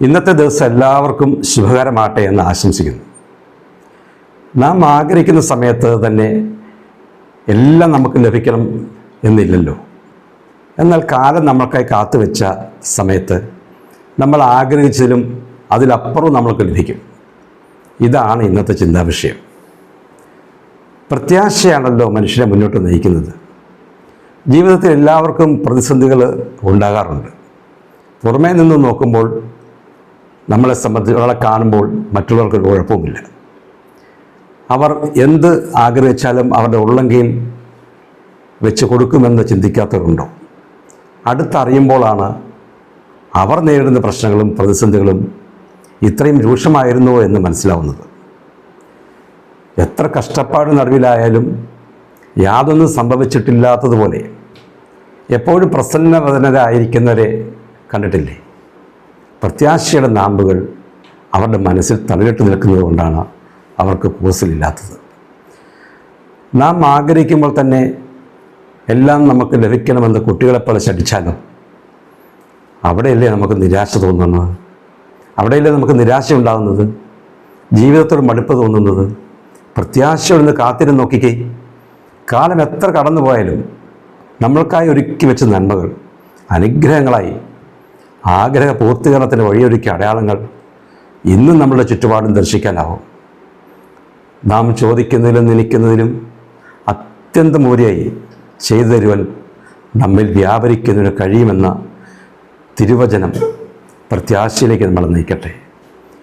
ഇന്നത്തെ ദിവസം എല്ലാവർക്കും ശുഭകരമാകട്ടെ എന്ന് ആശംസിക്കുന്നു. നാം ആഗ്രഹിക്കുന്ന സമയത്ത് തന്നെ എല്ലാം നമുക്ക് ലഭിക്കണം എന്നില്ലല്ലോ. എന്നാൽ കാലം നമ്മൾക്കായി കാത്തുവെച്ച സമയത്ത് നമ്മൾ ആഗ്രഹിച്ചതിലും അതിലപ്പുറം നമ്മൾക്ക് ലഭിക്കും. ഇതാണ് ഇന്നത്തെ ചിന്താ വിഷയം. പ്രത്യാശയാണല്ലോ മനുഷ്യനെ മുന്നോട്ട് നയിക്കുന്നത്. ജീവിതത്തിൽ എല്ലാവർക്കും പ്രതിസന്ധികൾ ഉണ്ടാകാറുണ്ട്. പുറമേ നിന്ന് നോക്കുമ്പോൾ നമ്മളെ സംബന്ധിച്ച് നമ്മളെ കാണുമ്പോൾ മറ്റുള്ളവർക്ക് കുഴപ്പമില്ല അവർ എന്ത് ആഗ്രഹിച്ചാലും അവരുടെ ഉള്ളെങ്കിൽ വെച്ച് കൊടുക്കുമെന്ന് ചിന്തിക്കാത്തവരുണ്ടോ? അടുത്തറിയുമ്പോഴാണ് അവർ നേരിടുന്ന പ്രശ്നങ്ങളും പ്രതിസന്ധികളും ഇത്രയും രൂക്ഷമായിരുന്നോ എന്ന് മനസ്സിലാവുന്നത്. എത്ര കഷ്ടപ്പാട് നടുവിലായാലും യാതൊന്നും സംഭവിച്ചിട്ടില്ലാത്തതുപോലെ എപ്പോഴും പ്രസന്നവദനരായിരിക്കുന്നവരെ കണ്ടിട്ടില്ലേ? പ്രത്യാശയുടെ നാമ്പുകൾ അവരുടെ മനസ്സിൽ തലകെട്ട് നിൽക്കുന്നത് കൊണ്ടാണ് അവർക്ക് കൂസലില്ലാത്തത് നാം ആഗ്രഹിക്കുമ്പോൾ തന്നെ എല്ലാം നമുക്ക് ലഭിക്കണമെന്ന് കുട്ടികളെപ്പോലെ ശഠിച്ചാലും അവിടെയല്ലേ നമുക്ക് നിരാശ തോന്നുന്നത്? അവിടെയല്ലേ നമുക്ക് നിരാശ ഉണ്ടാകുന്നത്? ജീവിതത്തോട് മടുപ്പ് തോന്നുന്നത്? പ്രത്യാശയോട് നിന്ന് കാത്തിരുന്ന് നോക്കിക്കേ. കാലം എത്ര കടന്നുപോയാലും നമ്മൾക്കായി ഒരുക്കി വെച്ച നന്മകൾ അനുഗ്രഹങ്ങളായി ആഗ്രഹ പൂർത്തീകരണത്തിന് വഴിയൊരുക്കിയ അടയാളങ്ങൾ ഇന്നും നമ്മുടെ ചുറ്റുപാടും ദർശിക്കാനാവും. നാം ചോദിക്കുന്നതിലും നിൽക്കുന്നതിലും അത്യന്തമൂരിയായി ചെയ്തു തരുവാൻ നമ്മിൽ വ്യാപരിക്കുന്നതിന് കഴിയുമെന്ന തിരുവചനം പ്രത്യാശയിലേക്ക് നമ്മൾ നയിക്കട്ടെ.